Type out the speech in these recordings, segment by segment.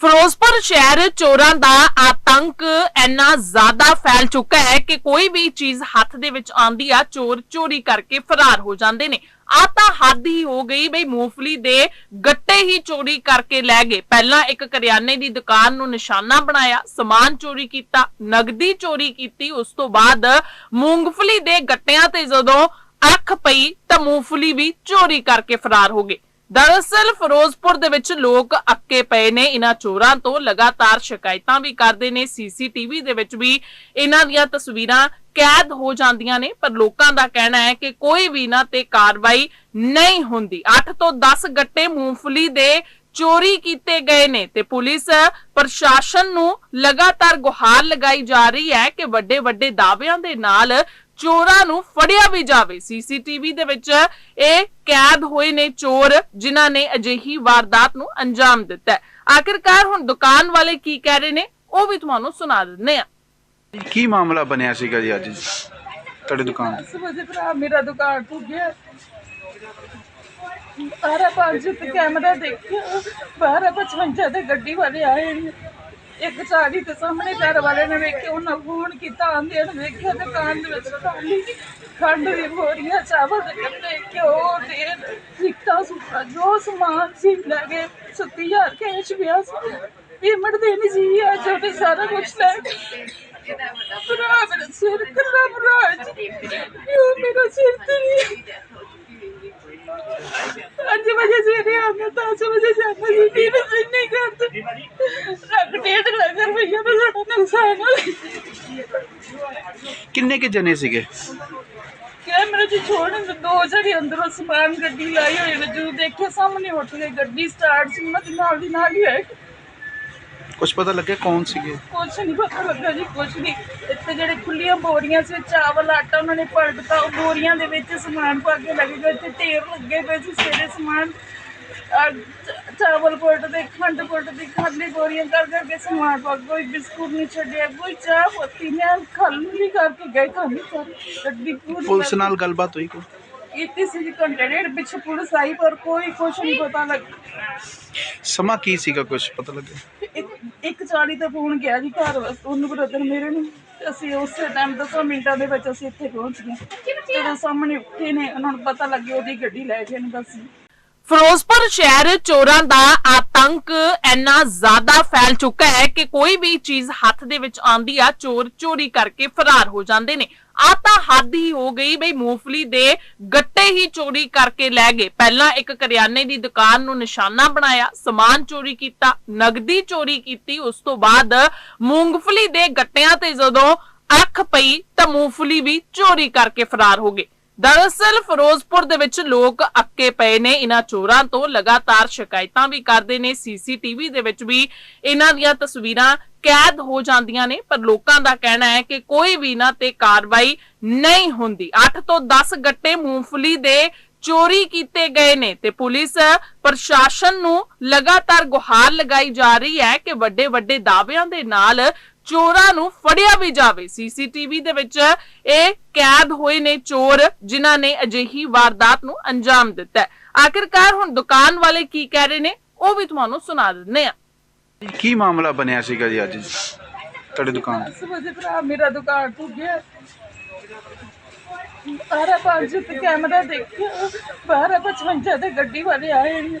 ਫਿਰੋਜ਼ਪੁਰ ਸ਼ਹਿਰ ਚੋਰਾਂ ਦਾ ਆਤੰਕ ਇੰਨਾ ਜ਼ਿਆਦਾ ਫੈਲ ਚੁੱਕਾ ਹੈ ਕਿ ਕੋਈ ਵੀ ਚੀਜ਼ ਹੱਥ ਦੇ ਵਿੱਚ ਆਂਦੀ ਆ, ਚੋਰ ਚੋਰੀ ਕਰਕੇ ਫਰਾਰ ਹੋ ਜਾਂਦੇ ਨੇ। ਆ ਤਾਂ ਹੱਦ ਹੀ ਹੋ ਗਈ ਬਈ ਮੂੰਗਫਲੀ ਦੇ ਗੱਟੇ ਹੀ ਚੋਰੀ ਕਰਕੇ ਲੈ ਗਏ। ਪਹਿਲਾਂ ਇੱਕ ਕਰਿਆਨੇ ਦੀ ਦੁਕਾਨ ਨੂੰ ਨਿਸ਼ਾਨਾ ਬਣਾਇਆ, ਸਮਾਨ ਚੋਰੀ ਕੀਤਾ, ਨਗਦੀ ਚੋਰੀ ਕੀਤੀ, ਉਸ ਤੋਂ ਬਾਅਦ ਮੂੰਗਫਲੀ ਦੇ ਗੱਟਿਆਂ ਤੇ ਜਦੋਂ ਅੱਖ ਪਈ ਤਾਂ ਮੂੰਗਫਲੀ ਵੀ ਚੋਰੀ ਕਰਕੇ ਫਰਾਰ ਹੋ ਗਏ। ਦਰਅਸਲ ਫਿਰੋਜ਼ਪੁਰ ਦੇ ਵਿੱਚ ਲੋਕ ਅੱਕੇ ਪਏ ਨੇ। ਇਹਨਾਂ ਚੋਰਾਂ ਤੋਂ ਲਗਾਤਾਰ ਸ਼ਿਕਾਇਤਾਂ ਵੀ ਕਰਦੇ ਨੇ। ਸੀਸੀਟੀਵੀ ਦੇ ਵਿੱਚ ਵੀ ਇਹਨਾਂ ਦੀਆਂ ਤਸਵੀਰਾਂ ਕੈਦ ਹੋ ਜਾਂਦੀਆਂ ਨੇ। ਪਰ ਲੋਕਾਂ ਦਾ ਕਹਿਣਾ ਹੈ ਕਿ ਕੋਈ ਵੀ ਇਹਨਾਂ ਤੇ ਕਾਰਵਾਈ ਨਹੀਂ ਹੁੰਦੀ। 8 ਤੋਂ 10 ਗੱਟੇ ਮੂੰਗਫਲੀ ਦੇ ਚੋਰੀ ਕੀਤੇ ਗਏ ਨੇ ਤੇ ਪੁਲਿਸ ਪ੍ਰਸ਼ਾਸਨ ਨੂੰ ਲਗਾਤਾਰ ਗੁਹਾਰ ਲਗਾਈ ਜਾ ਰਹੀ ਹੈ ਕਿ ਵੱਡੇ ਵੱਡੇ ਦਾਅਵਿਆਂ ਦੇ ਨਾਲ ਚੋਰਾਂ ਨੂੰ ਫੜਿਆ ਵੀ ਜਾਵੇ। ਸੀਸੀਟੀਵੀ ਦੇ ਵਿੱਚ ਇਹ ਕੈਦ ਹੋਏ ਨੇ ਚੋਰ ਜਿਨ੍ਹਾਂ ਨੇ ਅਜਿਹੀ ਵਾਰਦਾਤ ਨੂੰ ਅੰਜਾਮ ਦਿੱਤਾ ਹੈ। ਆਖਿਰਕਾਰ ਹੁਣ ਦੁਕਾਨ ਵਾਲੇ ਕੀ ਕਹਿ ਰਹੇ ਨੇ ਉਹ ਵੀ ਤੁਹਾਨੂੰ ਸੁਣਾ ਦਿੰਦੇ ਆ ਕੀ ਮਾਮਲਾ ਬਣਿਆ ਸੀਗਾ ਜੀ ਅੱਜ? ਤੁਹਾਡੀ ਦੁਕਾਨ ਤੇ? ਵਜੇ ਭਰਾ ਮੇਰਾ ਦੁਕਾਨ ਟੁੱਟ ਗਿਆ। ਬਾਰਾਂ ਪੰਜ ਤੇ ਕੈਮਰਾ ਦੇਖਿਆ ਬਾਰਾਂ ਪਚਵੰਜਾ ਤੇ ਗੱਡੀ ਵਾਲੇ ਆਏ ਨੇ। ਇੱਕ ਚਾਲੀ ਤੇ ਸਾਹਮਣੇ ਘਰ ਵਾਲੇ ਨੇ ਵੇਖਿਆ ਉਹਨਾਂ ਫੋਨ ਕੀਤਾ, ਆਂਦੇ ਨੇ ਵੇਖਿਆ ਦੁਕਾਨ ਦੇ ਵਿੱਚ ਖਾਲੀ ਖੰਡ ਦੀ ਬੋਰੀਆਂ ਚਾਵਲ ਦੇ ਕੱਟੇ ਘਿਓ, ਤੇਲ, ਸਿੱਕਾ, ਸੁੱਕਾ, ਜੋ ਸਮਾਨ ਸੀ ਲੈ ਗਏ 30000 ਕੈਸ਼ ਪਿਆ ਸੀ ਪੇਮੈਂਟ ਦੇਣੀ ਸੀ, ਅੱਜ ਉਹਨੇ ਸਾਰਾ ਕੁਝ ਲੈ ਗਏ ਭਰਾ ਮੇਰਾ ਸਿਰ ਕੱਲਾ ਭਰਾ ਜੀ ਇਹ ਮੇਰਾ ਸਿਰ ਤੇ ਨਹੀਂ ਅੱਜ ਵਜੇ ਸਵੇਰੇ ਆਉਂਦਾ, ਦਸ ਵਜੇ ਜਾਂਦਾ ਸੀ ਨਹੀਂ ਕਰਦੇ ਰੱਖ ਡੇਢ ਲੱਖ ਰੁਪਈਆ ਦਾ ਸਾਡਾ ਨੁਕਸਾਨ ਹੋ ਗਿਆ ਕਿੰਨੇ ਕੇ ਜਣੇ ਸੀਗੇ? ਕੈਮਰੇ 'ਚ ਛੋੜਨ ਦੇ ਦੋ ਜਿਹੜੇ ਅੰਦਰੋਂ ਸਮਾਨ ਗੱਡੀ ਲਾਈ ਹੋਈ ਨੇ ਜਦੋਂ ਦੇਖਿਆ ਸਾਹਮਣੇ ਉੱਠ ਗਈ ਗੱਡੀ ਸਟਾਰਟ ਸੀ ਮੈਂ ਨਾਲ ਦੀ ਨਾਲ ਹੀ ਆਇਆ ਕੁਝ ਪਤਾ ਲੱਗਿਆ ਕੌਣ ਸੀਗੇ? ਕੁਛ ਨਹੀਂ ਪਤਾ ਲੱਗਾ ਜੀ ਕੁਛ ਨਹੀਂ। ਇੱਥੇ ਜਿਹੜੇ ਖੁੱਲੀਆਂ ਬੋਰੀਆਂ ਸੀ ਚਾਵਲ ਆਟਾ ਉਹਨਾਂ ਨੇ ਪਲਟਤਾ ਉਹ ਬੋਰੀਆਂ ਦੇ ਵਿੱਚ ਸਮਾਨ ਪਾ ਕੇ ਲੱਗੇ ਗਏ ਇੱਥੇ ਢੇਰ ਲੱਗੇ ਪਏ ਸੀ ਸਾਰੇ ਸਮਾਨ। ਅਹ, ਚ- ਚਾਵਲ ਪਲਟਦੇ ਖੰਡ ਪਲਟਦੇ ਖਾਲੀ ਬੋਰੀਆਂ ਕਰ ਕਰਕੇ ਸਮਾਨ ਪਾ ਕੋਈ ਬਿਸਕੁਟ ਨਹੀਂ ਛੱਡਿਆ ਕੋਈ ਚਾਹ ਪੱਤੀ ਨੇ ਖਾਲੀ ਕਰਕੇ ਗਏ ਖਾਲੀ ਕਰ ਗੱਡੀ ਪੂਰੀ ਪੁਲਿਸ ਨਾਲ ਗੱਲਬਾਤ ਹੋਈ ਕੋ ਕੀਤੀ ਸੀ ਜੀ ਘੰਟੇ ਡੇਢ ਪਿੱਛੇ ਪੁਲਿਸ ਆਈ ਪਰ ਕੋਈ ਕੁਛ ਨਹੀਂ ਪਤਾ ਲੱਗਾ ਸਮਾਂ ਕੀ ਸੀਗਾ ਕੁਝ ਪਤਾ ਲੱਗਿਆ? ਇੱਕ ਚਾਲੀ ਤੇ ਫੋਨ ਗਿਆ ਜੀ ਘਰ ਵਾਸਤੇ ਉਹਨੂੰ ਬ੍ਰਦਰ ਮੇਰੇ ਨੂੰ ਤੇ ਅਸੀਂ ਉਸੇ ਟਾਈਮ ਦਸਾਂ ਮਿੰਟਾਂ ਦੇ ਵਿੱਚ ਅਸੀਂ ਇੱਥੇ ਪਹੁੰਚ ਗਏ। ਜਦੋਂ ਸਾਹਮਣੇ ਉੱਠੇ ਨੇ ਉਹਨਾਂ ਨੂੰ ਪਤਾ ਲੱਗਿਆ ਉਹਦੀ ਗੱਡੀ ਲੈ ਗਏ ਨੇ ਬਸ ਫਿਰੋਜ਼ਪੁਰ ਸ਼ਹਿਰ ਚੋਰਾਂ ਦਾ ਆਤੰਕ ਇੰਨਾ ਜ਼ਿਆਦਾ ਫੈਲ ਚੁੱਕਾ ਹੈ ਕਿ ਕੋਈ ਵੀ ਚੀਜ਼ ਹੱਥ ਦੇ ਵਿੱਚ ਆਂਦੀ ਆ, ਚੋਰ ਚੋਰੀ ਕਰਕੇ ਫਰਾਰ ਹੋ ਜਾਂਦੇ ਨੇ। ਆ ਤਾਂ ਹੱਦ ਹੀ ਹੋ ਗਈ ਬਈ ਮੂੰਗਫਲੀ ਦੇ ਗੱਟੇ ਹੀ ਚੋਰੀ ਕਰਕੇ ਲੈ ਗਏ। ਪਹਿਲਾਂ ਇੱਕ ਕਰਿਆਨੇ ਦੀ ਦੁਕਾਨ ਨੂੰ ਨਿਸ਼ਾਨਾ ਬਣਾਇਆ, ਸਮਾਨ ਚੋਰੀ ਕੀਤਾ, ਨਗਦੀ ਚੋਰੀ ਕੀਤੀ, ਉਸ ਤੋਂ ਬਾਅਦ ਮੂੰਗਫਲੀ ਦੇ ਗੱਟਿਆਂ ਤੇ ਜਦੋਂ ਅੱਖ ਪਈ ਤਾਂ ਮੂੰਗਫਲੀ ਵੀ ਚੋਰੀ ਕਰਕੇ ਫਰਾਰ ਹੋ ਗਏ। ਦਰਅਸਲ ਫਿਰੋਜ਼ਪੁਰ ਦੇ ਵਿੱਚ ਲੋਕ ਅੱਕੇ ਪਏ ਨੇ। ਇਹਨਾਂ ਚੋਰਾਂ ਤੋਂ ਲਗਾਤਾਰ ਸ਼ਿਕਾਇਤਾਂ ਵੀ ਕਰਦੇ ਨੇ। ਸੀਸੀਟੀਵੀ ਦੇ ਵਿੱਚ ਵੀ ਇਹਨਾਂ ਦੀਆਂ ਤਸਵੀਰਾਂ ਕੈਦ ਹੋ ਜਾਂਦੀਆਂ ਨੇ। ਪਰ ਲੋਕਾਂ ਦਾ ਕਹਿਣਾ ਹੈ ਕਿ ਕੋਈ ਵੀ ਇਹਨਾਂ ਤੇ ਕਾਰਵਾਈ ਨਹੀਂ ਹੁੰਦੀ। 8 ਤੋਂ 10 ਗੱਟੇ ਮੂੰਗਫਲੀ ਦੇ ਚੋਰੀ ਕੀਤੇ ਗਏ ਨੇ ਤੇ ਪੁਲਿਸ ਪ੍ਰਸ਼ਾਸਨ ਨੂੰ ਲਗਾਤਾਰ ਗੁਹਾਰ ਲਗਾਈ ਜਾ ਰਹੀ ਹੈ ਕਿ ਵੱਡੇ ਵੱਡੇ ਦਾਅਵਿਆਂ ਦੇ ਨਾਲ ਚੋਰਾਂ ਨੂੰ ਫੜਿਆ ਵੀ ਜਾਵੇ। ਸੀਸੀਟੀਵੀ ਦੇ ਵਿੱਚ ਇਹ ਕੈਦ ਹੋਏ ਨੇ ਚੋਰ ਜਿਨ੍ਹਾਂ ਨੇ ਅਜਿਹੀ ਵਾਰਦਾਤ ਨੂੰ ਅੰਜਾਮ ਦਿੱਤਾ ਹੈ। ਆਖਿਰਕਾਰ ਹੁਣ ਦੁਕਾਨ ਵਾਲੇ ਕੀ ਕਹਿ ਰਹੇ ਨੇ ਉਹ ਵੀ ਤੁਹਾਨੂੰ ਸੁਣਾ ਦਿੰਦੇ ਆ ਕੀ ਮਾਮਲਾ ਬਣਿਆ ਸੀਗਾ ਜੀ ਅੱਜ? ਤੁਹਾਡੀ ਦੁਕਾਨ ਤੇ? ਦਸ ਵਜੇ ਭਰਾ ਮੇਰਾ ਦੁਕਾਨ ਟੁੱਟ ਗਿਆ। ਬਾਰਾਂ ਪੰਜ ਤੇ ਕੈਮਰਾ ਦੇਖਿਆ ਬਾਰਾਂ ਪਚਵੰਜਾ ਤੇ ਗੱਡੀ ਵਾਲੇ ਆਏ ਨੇ।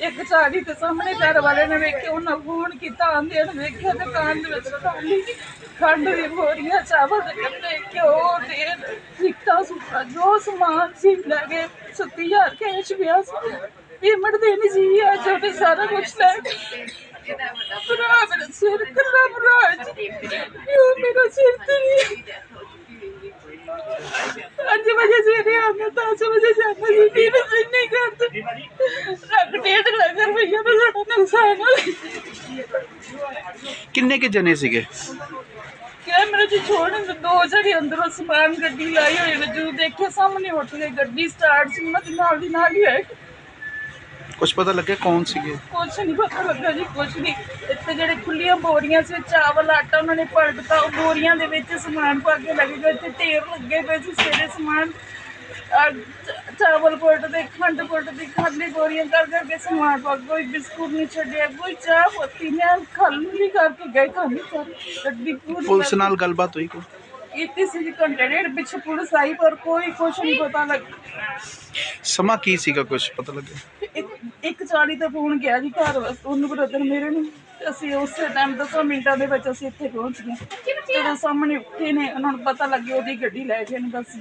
ਇੱਕ ਚਾਲੀ ਤੇ ਸਾਹਮਣੇ ਘਰ ਵਾਲੇ ਨੇ ਵੇਖਿਆ ਉਹਨਾਂ ਫੋਨ ਕੀਤਾ, ਆਂਦੇ ਨੇ ਵੇਖਿਆ ਦੁਕਾਨ ਦੇ ਵਿੱਚ ਖਾਲੀ ਖੰਡ ਦੀ ਬੋਰੀਆਂ ਚਾਵਲ ਦੇ ਕੱਟੇ ਘਿਓ, ਤੇਲ ਸਿੱਕਾ ਸੁੱਕਾ, ਜੋ ਸਮਾਨ ਸੀ ਲੈ ਗਏ। 30000 ਕੈਸ਼ ਪਿਆ ਸੀ। ਪੇਮੈਂਟ ਦੇਣੀ ਸੀ ਅੱਜ ਉਹਨੇ ਸਾਰਾ ਕੁਝ ਲੈ ਗਏ। ਭਰਾ ਮੇਰਾ ਸਿਰ ਕੱਲਾ ਭਰਾ ਜੀ। ਇਹ ਮੇਰਾ ਸਿਰ ਤੇ ਨਹੀਂ ਅੱਜ ਵਜੇ ਸਵੇਰੇ ਆਉਂਦਾ, ਦਸ ਵਜੇ ਜਾਂਦਾ ਸੀ ਤੀ ਵਜੇ ਨਹੀਂ ਕਰਦੇ ਰੱਖ ਡੇਢ ਲੱਖ ਰੁਪਈਆ ਦਾ ਸਾਡਾ ਨੁਕਸਾਨ ਹੋ ਗਿਆ ਕਿੰਨੇ ਕੇ ਜਣੇ ਸੀਗੇ ਕੈਮਰੇ 'ਚ ਛੋੜਨ ਦੇ ਦੋ ਜਿਹੜੇ ਅੰਦਰੋਂ ਸਮਾਨ ਗੱਡੀ ਲਾਈ ਹੋਈ ਨੇ ਜਦੋਂ ਦੇਖਿਆ ਸਾਹਮਣੇ ਉੱਠ ਗਈ ਗੱਡੀ ਸਟਾਰਟ ਸੀ ਮੈਂ ਨਾਲ ਦੀ ਨਾਲ ਹੀ ਆਇਆ ਕੁਝ ਪਤਾ ਲੱਗਿਆ ਕੌਣ ਸੀਗੇ ਕੁਛ ਨਹੀਂ ਪਤਾ ਲੱਗਾ ਜੀ ਕੁਛ ਨਹੀਂ ਇੱਥੇ ਜਿਹੜੇ ਖੁੱਲੀਆਂ ਬੋਰੀਆਂ ਸੀ ਚਾਵਲ ਆਟਾ ਉਹਨਾਂ ਨੇ ਪਲਟਤਾ ਉਹ ਬੋਰੀਆਂ ਦੇ ਵਿੱਚ ਸਮਾਨ ਪਾ ਕੇ ਲੱਗੇ ਗਏ ਇੱਥੇ ਢੇਰ ਲੱਗੇ ਪਏ ਸੀ ਸਾਰੇ ਸਮਾਨ ਅਹ, ਚ- ਚਾਵਲ ਪੁੱਟਦੇ ਖੰਡ ਪੁੱਟਦੀ ਖਾਲੀ ਬੋਰੀਆਂ ਕਰ ਕਰਕੇ ਸਮਾਨ ਪਾ ਕੋਈ ਬਿਸਕੁਟ ਨਹੀਂ ਛੱਡਿਆ ਕੋਈ ਚਾਹ ਪੱਤੀ ਨੇ ਖਾਲੀ ਕਰਕੇ ਗਏ ਖਾਲੀ ਕਰ ਗੱਡੀ ਪੂਰੀ ਪੁਲਿਸ ਨਾਲ ਗੱਲਬਾਤ ਹੋਈ ਕੋਈ? ਕੀਤੀ ਸੀ ਜੀ ਘੰਟੇ ਡੇਢ ਪਿੱਛੇ ਪੁਲਿਸ ਆਈ ਪਰ ਕੋਈ ਕੁਛ ਨਹੀਂ ਪਤਾ ਲੱਗ ਸਮਾਂ ਕੀ ਸੀਗਾ ਕੁਝ ਪਤਾ ਲੱਗਿਆ? ਇੱਕ- ਇੱਕ ਚਾਲੀ ਤੇ ਫੋਨ ਗਿਆ ਜੀ ਘਰ ਵਾਸਤੇ ਉਹਨੂੰ ਬ੍ਰਦਰ ਮੇਰੇ ਨੂੰ ਤੇ ਅਸੀਂ ਉਸੇ ਟਾਈਮ 10 ਮਿੰਟਾਂ ਦੇ ਵਿੱਚ ਅਸੀਂ ਇੱਥੇ ਪਹੁੰਚ ਗਏ। ਜਦੋਂ ਸਾਹਮਣੇ ਉੱਠੇ ਨੇ ਉਹਨਾਂ ਨੂੰ ਪਤਾ ਲੱਗਿਆ ਉਹਦੀ ਗੱਡੀ ਲੈ ਗਏ ਨੇ ਬਸ